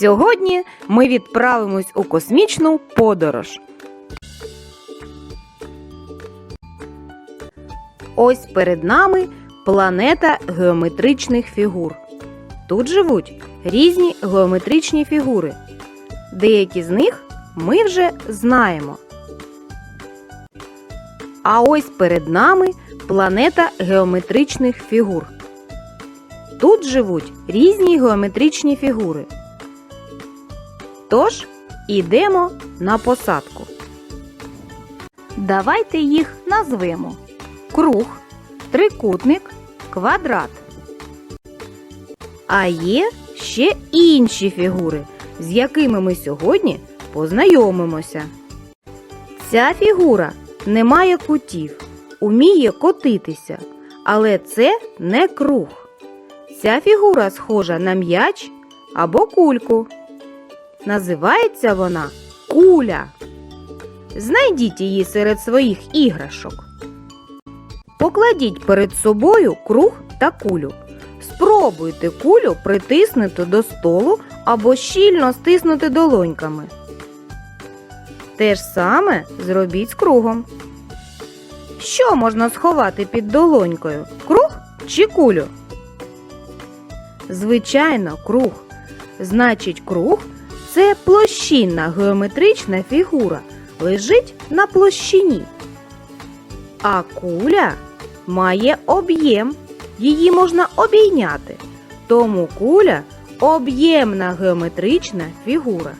Сьогодні ми відправимось у космічну подорож. Ось перед нами планета геометричних фігур. Тут живуть різні геометричні фігури. Деякі з них ми вже знаємо. А ось перед нами планета геометричних фігур. Тут живуть різні геометричні фігури. Тож ідемо на посадку. Давайте їх назвемо круг, трикутник, квадрат. А є ще інші фігури, з якими ми сьогодні познайомимося. Ця фігура не має кутів, уміє котитися, але це не круг. Ця фігура схожа на м'яч або кульку. Називається вона куля. Знайдіть її серед своїх іграшок. Покладіть перед собою круг та кулю. Спробуйте кулю притиснути до столу або щільно стиснути долоньками. Те ж саме зробіть з кругом. Що можна сховати під долонькою? Круг чи кулю? Звичайно, круг. Значить, круг це площинна геометрична фігура, лежить на площині. А куля має об'єм, її можна обійняти. Тому куля об'ємна геометрична фігура.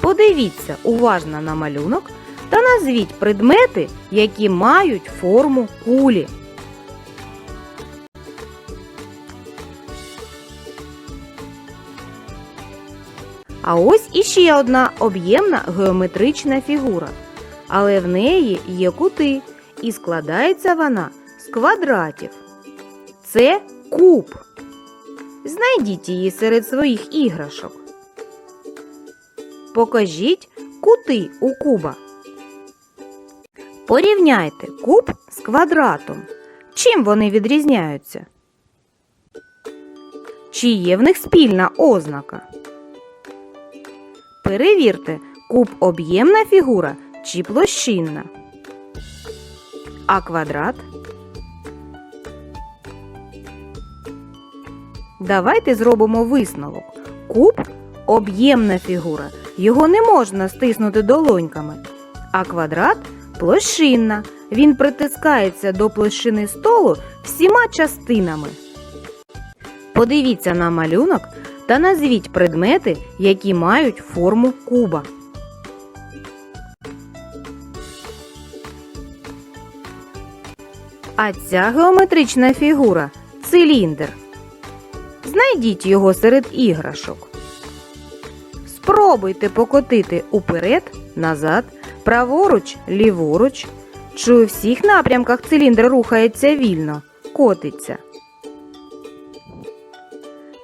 Подивіться уважно на малюнок та назвіть предмети, які мають форму кулі. А ось іще одна об'ємна геометрична фігура. Але в неї є кути, і складається вона з квадратів. Це куб. Знайдіть її серед своїх іграшок. Покажіть кути у куба. Порівняйте куб з квадратом. Чим вони відрізняються? Чи є в них спільна ознака? Перевірте, куб об'ємна фігура чи площинна. А квадрат? Давайте зробимо висновок. Куб об'ємна фігура. Його не можна стиснути долоньками. А квадрат площинна. Він притискається до площини столу всіма частинами. Подивіться на малюнок та назвіть предмети, які мають форму куба. А ця геометрична фігура циліндр. Знайдіть його серед іграшок. Спробуйте покотити уперед, назад, праворуч, ліворуч. Чи у всіх напрямках циліндр рухається вільно, котиться.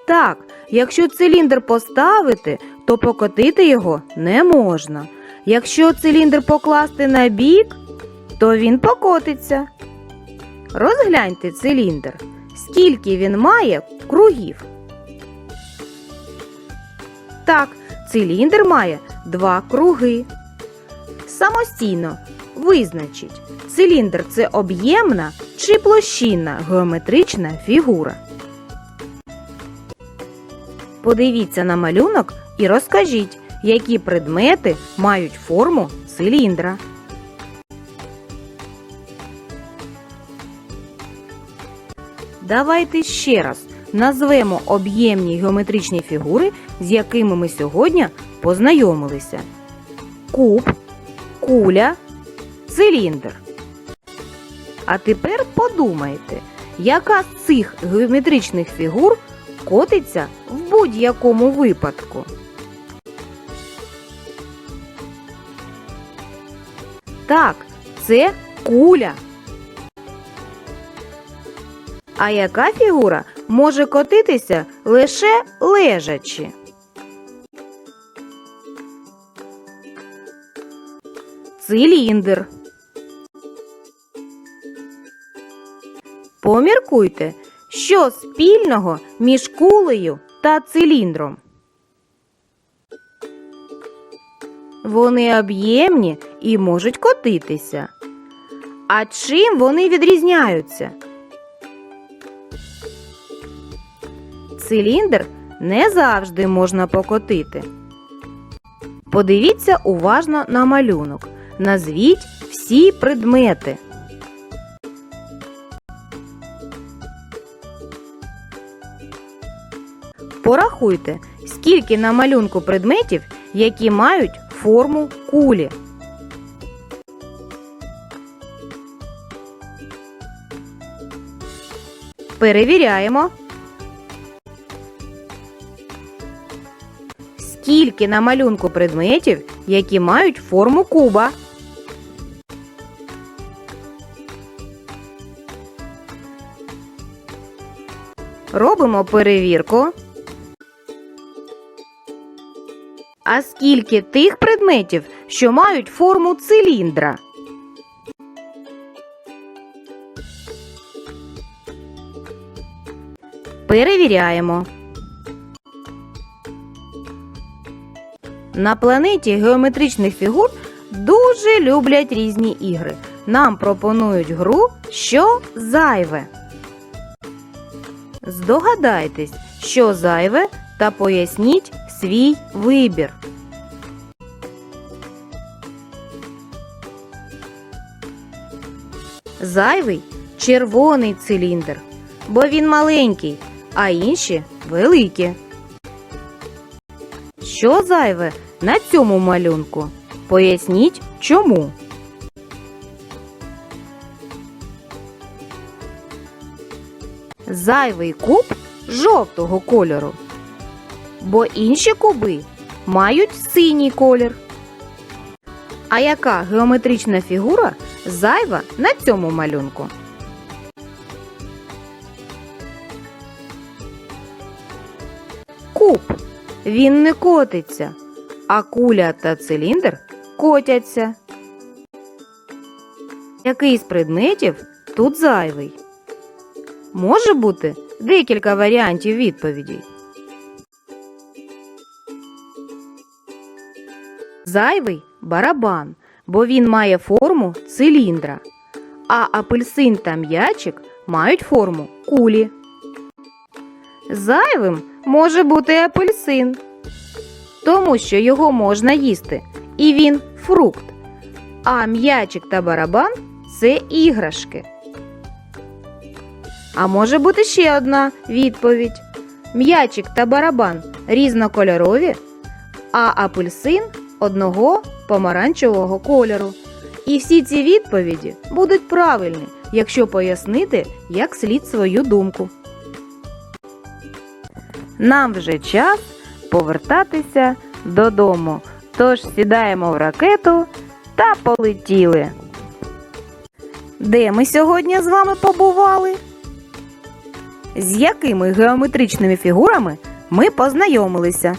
Так, якщо циліндр поставити, то покотити його не можна. Якщо циліндр покласти на бік, то він покотиться. Розгляньте циліндр. Скільки він має кругів? Так, циліндр має два круги. Самостійно визначіть, циліндр це об'ємна чи площинна геометрична фігура. Подивіться на малюнок і розкажіть, які предмети мають форму циліндра. Давайте ще раз назвемо об'ємні геометричні фігури, з якими ми сьогодні познайомилися. Куб, куля, циліндр. А тепер подумайте, яка з цих геометричних фігур котиться в будь-якому випадку. Так, це куля. А яка фігура може котитися лише лежачи? Циліндр. Поміркуйте, Що спільного між кулею та циліндром? Вони об'ємні і можуть котитися. А чим вони відрізняються? Циліндр не завжди можна покотити. Подивіться уважно на малюнок. Назвіть всі предмети. Порахуйте, скільки на малюнку предметів, які мають форму кулі. Перевіряємо. Скільки на малюнку предметів, які мають форму куба. Робимо перевірку. А скільки тих предметів, що мають форму циліндра? Перевіряємо. На планеті геометричних фігур дуже люблять різні ігри. Нам пропонують гру, що зайве. Здогадайтесь, що зайве, та поясніть свій вибір. Зайвий червоний циліндр, бо він маленький, а інші великі. Що зайве на цьому малюнку? Поясніть чому. Зайвий куб жовтого кольору, бо інші куби мають синій колір. А яка геометрична фігура зайва на цьому малюнку? Куб. Він не котиться, а куля та циліндр котяться. Який з предметів тут зайвий? Може бути декілька варіантів відповідей. Зайвий барабан, бо він має форму циліндра, а апельсин та м'ячик мають форму кулі. Зайвим може бути апельсин, тому що його можна їсти, і він фрукт. А м'ячик та барабан це іграшки. А може бути ще одна відповідь: м'ячик та барабан різнокольорові, а апельсин одного помаранчевого кольору. І всі ці відповіді будуть правильні, якщо пояснити як слід свою думку. Нам вже час повертатися додому. Тож сідаємо в ракету та полетіли. Де ми сьогодні з вами побували? З якими геометричними фігурами ми познайомилися?